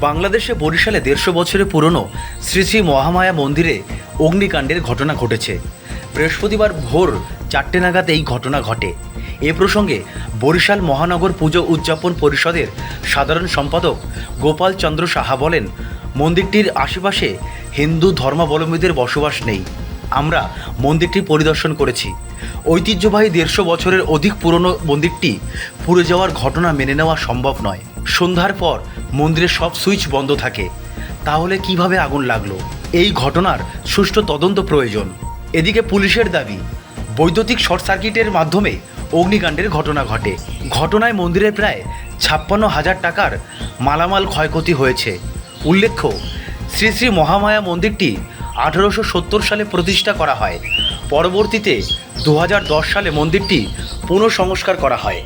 বাংলাদেশে বরিশালে দেড়শো বছরের পুরনো শ্রী শ্রী মহামায়া মন্দিরে অগ্নিকাণ্ডের ঘটনা ঘটেছে। বৃহস্পতিবার ভোর চারটে নাগাদ এই ঘটনা ঘটে। এ প্রসঙ্গে বরিশাল মহানগর পুজো উদযাপন পরিষদের সাধারণ সম্পাদক গোপাল চন্দ্র সাহা বলেন, মন্দিরটির আশেপাশে হিন্দু ধর্মাবলম্বীদের বসবাস নেই। আমরা মন্দিরটি পরিদর্শন করেছি। ঐতিহ্যবাহী দেড়শো বছরের অধিক পুরনো মন্দিরটি পুড়ে যাওয়ার ঘটনা মেনে নেওয়া সম্ভব নয়। সন্ধ্যার পর মন্দিরের সব সুইচ বন্ধ থাকে। তাহলে কীভাবে আগুন লাগল? এই ঘটনার সুষ্ঠু তদন্ত প্রয়োজন। এদিকে পুলিশের দাবি, বৈদ্যুতিক শর্ট সার্কিটের মাধ্যমে অগ্নিকাণ্ডের ঘটনা ঘটে। ঘটনায় মন্দিরের প্রায় ছাপ্পান্ন হাজার টাকার মালামাল ক্ষয়ক্ষতি হয়েছে। উল্লেখ্য, শ্রী শ্রী মহামায়া মন্দিরটি আঠারোশো সত্তর সালে প্রতিষ্ঠা করা হয়। পরবর্তীতে দু হাজার দশ সালে মন্দিরটি পুনঃসংস্কার করা হয়।